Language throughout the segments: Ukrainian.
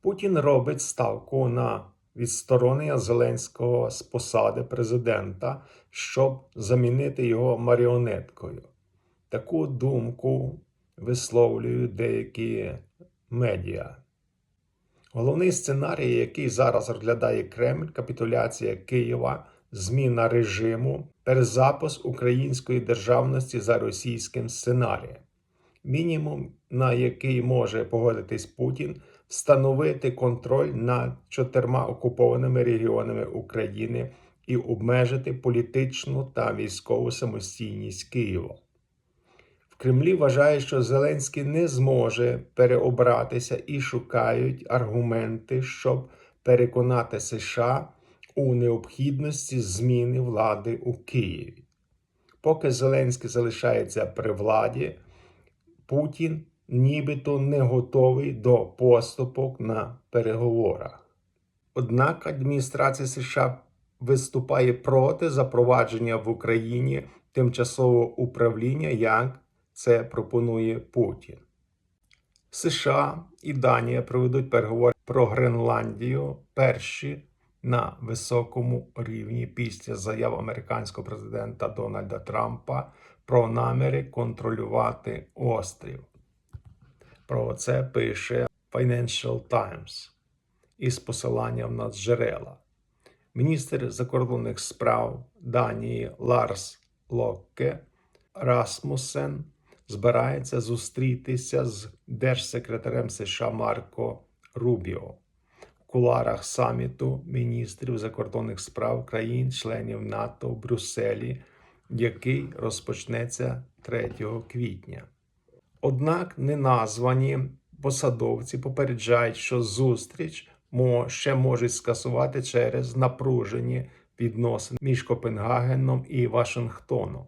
Путін робить ставку на відсторонення Зеленського з посади президента, щоб замінити його маріонеткою. Таку думку висловлюють деякі медіа. Головний сценарій, який зараз розглядає Кремль, капітуляція Києва, зміна режиму, перезапуск української державності за російським сценарієм. Мінімум, на який може погодитись Путін, встановити контроль над чотирма окупованими регіонами України і обмежити політичну та військову самостійність Києва. В Кремлі вважають, що Зеленський не зможе переобратися і шукають аргументи, щоб переконати США у необхідності зміни влади у Києві. Поки Зеленський залишається при владі, Путін нібито не готовий до поступок на переговорах. Однак адміністрація США виступає проти запровадження в Україні тимчасового управління, як це пропонує Путін. США і Данія проведуть переговори про Гренландію перші на високому рівні після заяв американського президента Дональда Трампа про наміри контролювати острів. Про це пише Financial Times із посиланням на джерела. Міністр закордонних справ Данії Ларс Локке Расмусен збирається зустрітися з держсекретарем США Марко Рубіо в куларах саміту міністрів закордонних справ країн-членів НАТО в Брюсселі, який розпочнеться 3 квітня. Однак неназвані посадовці попереджають, що зустріч ще можуть скасувати через напружені відносини між Копенгагеном і Вашингтоном.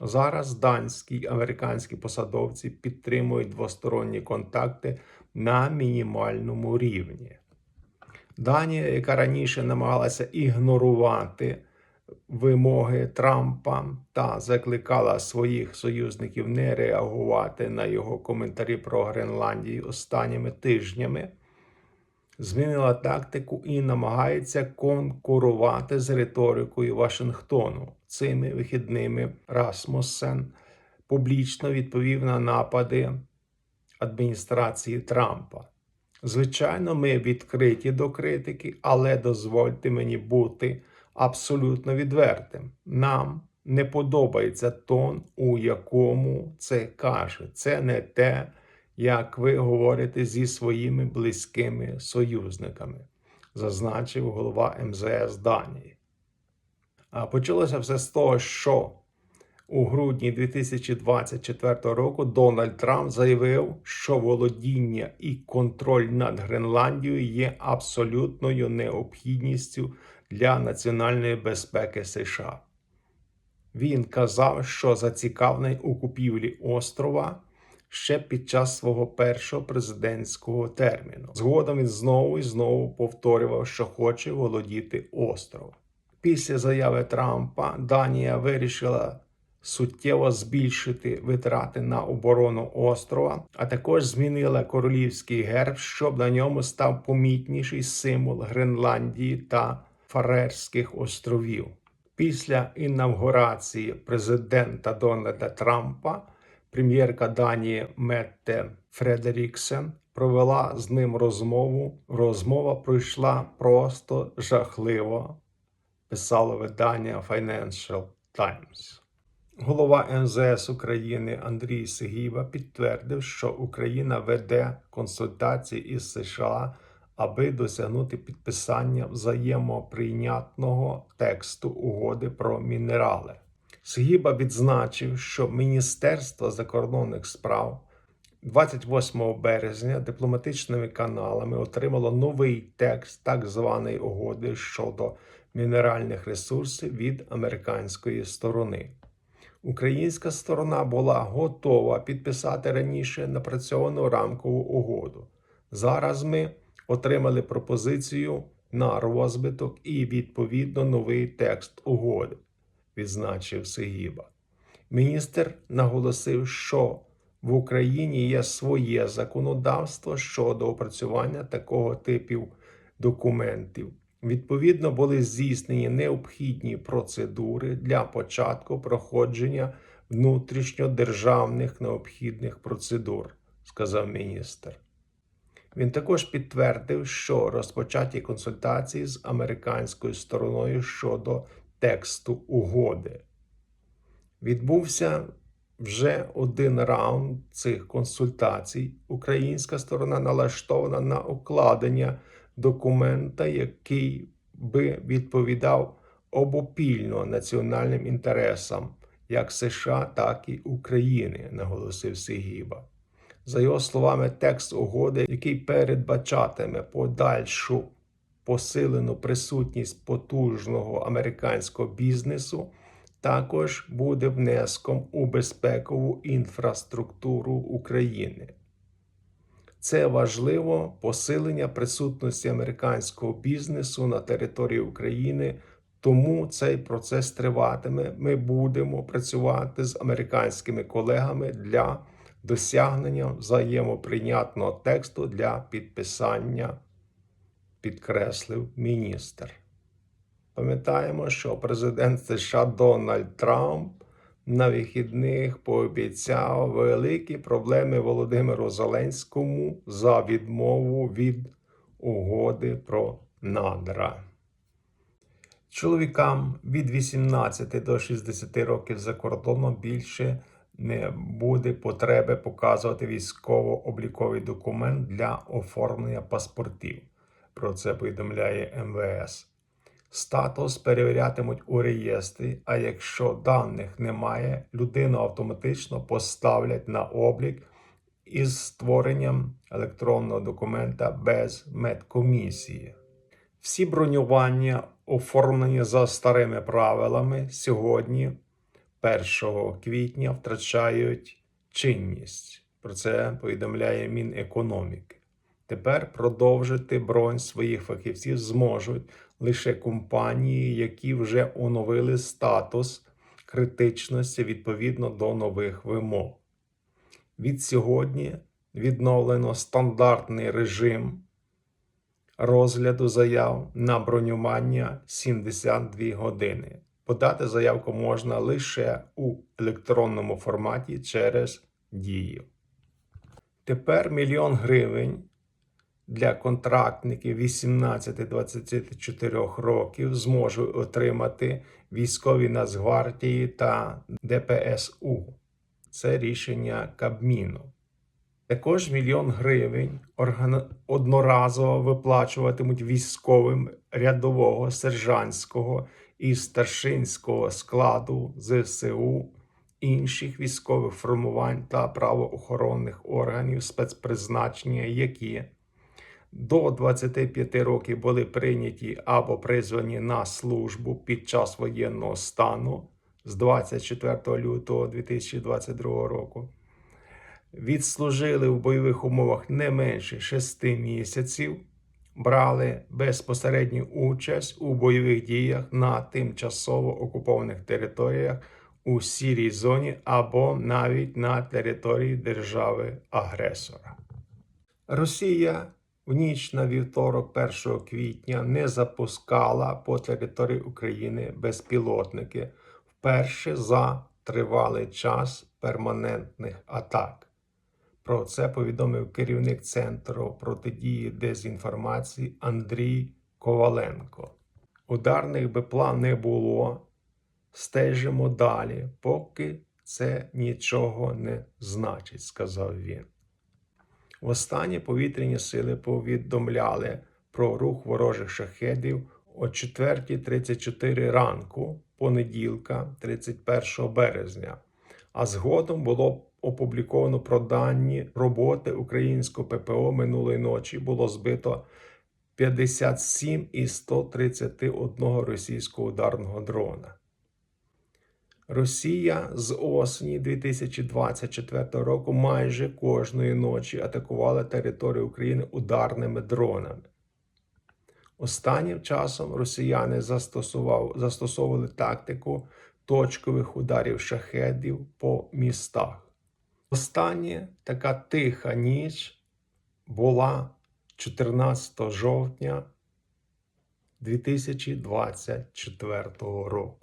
Зараз данські і американські посадовці підтримують двосторонні контакти на мінімальному рівні. Данія, яка раніше намагалася ігнорувати вимоги Трампа та закликала своїх союзників не реагувати на його коментарі про Гренландію останніми тижнями, змінила тактику і намагається конкурувати з риторикою Вашингтону. Цими вихідними Расмуссен публічно відповів на напади адміністрації Трампа. Звичайно, ми відкриті до критики, але дозвольте мені бути абсолютно відвертим. Нам не подобається тон, у якому це каже. Це не те, як ви говорите зі своїми близькими союзниками, зазначив голова МЗС Данії. А Почалося все з того, що у грудні 2024 року Дональд Трамп заявив, що володіння і контроль над Гренландією є абсолютною необхідністю для національної безпеки США. Він казав, що зацікавлений у купівлі острова ще під час свого першого президентського терміну. Згодом він знову і знову повторював, що хоче володіти островом. Після заяви Трампа Данія вирішила суттєво збільшити витрати на оборону острова, а також змінила королівський герб, щоб на ньому став помітніший символ Гренландії та Фарерських островів. Після інавгурації президента Дональда Трампа прем'єрка Данії Метте Фредеріксен провела з ним розмову. Розмова пройшла просто жахливо, писало видання Financial Times. Голова МЗС України Андрій Сигіва підтвердив, що Україна веде консультації із США, аби досягнути підписання взаємоприйнятного тексту угоди про мінерали. Сигіба відзначив, що Міністерство закордонних справ 28 березня дипломатичними каналами отримало новий текст так званої угоди щодо мінеральних ресурсів від американської сторони. Українська сторона була готова підписати раніше напрацьовану рамкову угоду. Зараз ми отримали пропозицію на розвиток і відповідно новий текст угоди, відзначив Сигіба. Міністр наголосив, що в Україні є своє законодавство щодо опрацювання такого типів документів. Відповідно, були здійснені необхідні процедури для початку проходження внутрішньодержавних необхідних процедур, сказав міністр. Він також підтвердив, що розпочаті консультації з американською стороною щодо тексту угоди. Відбувся вже один раунд цих консультацій. Українська сторона налаштована на укладення документа, який би відповідав обопільно національним інтересам як США, так і України, наголосив Сигіба. За його словами, текст угоди, який передбачатиме подальшу посилену присутність потужного американського бізнесу, також буде внеском у безпекову інфраструктуру України. Це важливо посилення присутності американського бізнесу на території України. Тому цей процес триватиме. Ми будемо працювати з американськими колегами для досягнення взаємоприйнятного тексту для підписання, підкреслив міністр. Пам'ятаємо, що президент США Дональд Трамп на вихідних пообіцяв великі проблеми Володимиру Зеленському за відмову від угоди про надра. Чоловікам від 18 до 60 років за кордоном більше не буде потреби показувати військово-обліковий документ для оформлення паспортів. Про це повідомляє МВС. Статус перевірятимуть у реєстрі, а якщо даних немає, людину автоматично поставлять на облік із створенням електронного документа без медкомісії. Всі бронювання, оформлені за старими правилами, сьогодні, 1 квітня, втрачають чинність. Про це повідомляє Мінекономіки. Тепер продовжити бронь своїх фахівців зможуть лише компанії, які вже оновили статус критичності відповідно до нових вимог. Від сьогодні відновлено стандартний режим розгляду заяв на бронювання 72 години. Подати заявку можна лише у електронному форматі через дію. Тепер мільйон гривень для контрактників 18-24 років зможуть отримати військові Нацгвардії та ДПСУ. Це рішення Кабміну. Також мільйон гривень одноразово виплачуватимуть військовим рядового, сержантського і старшинського складу ЗСУ, інших військових формувань та правоохоронних органів спецпризначення, які до 25 років були прийняті або призвані на службу під час воєнного стану з 24 лютого 2022 року відслужили в бойових умовах не менше 6 місяців, брали безпосередню участь у бойових діях на тимчасово окупованих територіях у сірій зоні або навіть на території держави-агресора. Росія в ніч на вівторок, 1 квітня, не запускала по території України безпілотники вперше за тривалий час перманентних атак. Про це повідомив керівник Центру протидії дезінформації Андрій Коваленко. Ударних БПЛА не було. Стежимо далі, поки це нічого не значить, сказав він. Востаннє повітряні сили повідомляли про рух ворожих шахедів о 4.34 ранку понеділка, 31 березня, а згодом було опубліковано про дані роботи українського ППО минулої ночі було збито 57 із 131 російського ударного дрона. Росія з осені 2024 року майже кожної ночі атакувала територію України ударними дронами. Останнім часом росіяни застосував, застосовували тактику точкових ударів шахедів по містах. Остання така тиха ніч була 14 жовтня 2024 року.